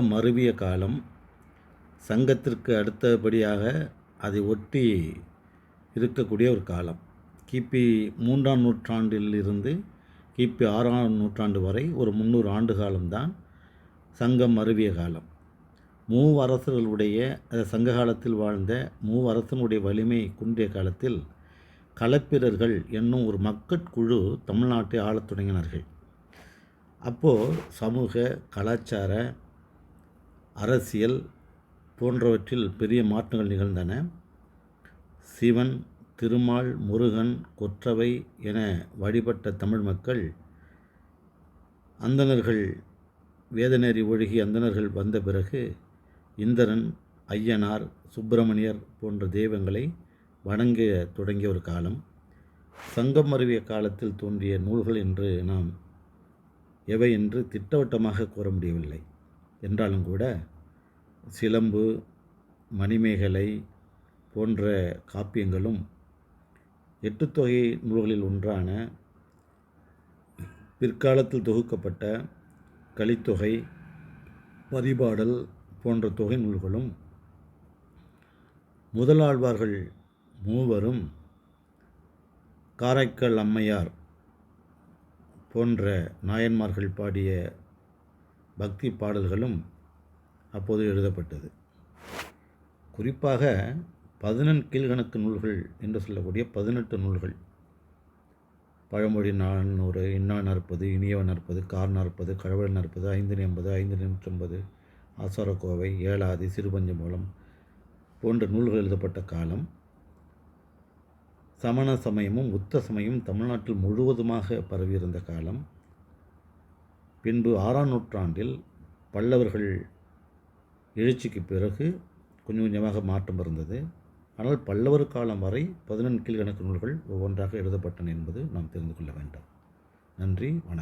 மருவிய காலம். சங்கத்திற்கு அடுத்தபடியாக அதை ஒட்டி இருக்கக்கூடிய ஒரு காலம். கிபி மூன்றாம் நூற்றாண்டில் இருந்து கிபி ஆறாம் நூற்றாண்டு வரை ஒரு முந்நூறு ஆண்டு காலம்தான் சங்கம் மருவிய காலம். மூவரசர்களுடைய சங்க காலத்தில் வாழ்ந்த மூவரசனுடைய வலிமை குன்றிய காலத்தில் களப்பிரர்கள் என்னும் ஒரு மக்கட்குழு தமிழ்நாட்டை ஆளத் தொடங்கினார்கள். அப்போது சமூக கலாச்சார அரசியல் போன்றவற்றில் பெரிய மாற்றங்கள் நிகழ்ந்தன. சிவன் திருமால் முருகன் கொற்றவை என வழிபட்ட தமிழ் மக்கள் அந்தணர்கள் வேதநெறி ஒழுகி அந்தணர்கள் வந்த பிறகு இந்திரன் ஐயனார் சுப்பிரமணியர் போன்ற தெய்வங்களை வணங்க தொடங்கிய ஒரு காலம். சங்கம் அருவிய காலத்தில் தோன்றிய நூல்கள் என்று நாம் எவை என்று திட்டவட்டமாக கூற முடியவில்லை. என்றாலும் கூட சிலம்பு மணிமேகலை போன்ற காப்பியங்களும் எட்டுத்தொகை நூல்களில் ஒன்றான பிற்காலத்தில் தொகுக்கப்பட்ட கலித்தொகை பரிபாடல் போன்ற தொகை நூல்களும் முதலாழ்வார்கள் மூவரும் காரைக்கால் அம்மையார் போன்ற நாயன்மார்கள் பாடிய பக்தி பாடல்களும் அப்போது எழுதப்பட்டது. குறிப்பாக பதினெண் கீழ்கணக்கு நூல்கள் என்று சொல்லக்கூடிய பதினெட்டு நூல்கள். பழமொழி நானூறு இன்னா நாற்பது இனியவ நாற்பது கார் நாற்பது கழவல் நாற்பது ஐந்து எண்பது ஐந்து நூற்றம்பது ஆசாரக்கோவை ஏழாதி சிறுபஞ்சமூலம் போன்ற நூல்கள் எழுதப்பட்ட காலம். சமண சமயமும் புத்த சமயமும் தமிழ்நாட்டில் முழுவதுமாக பரவியிருந்த காலம். பின்பு ஆறாம் நூற்றாண்டில் பல்லவர்கள் எழுச்சிக்கு பிறகு கொஞ்சம் கொஞ்சமாக மாற்றம் இருந்தது. ஆனால் பல்லவர் காலம் வரை பதினெண் கீழ்கணக்கு நூல்கள் ஒவ்வொன்றாக எழுதப்பட்டன என்பது நாம் தெரிந்து கொள்ள வேண்டும். நன்றி வணக்கம்.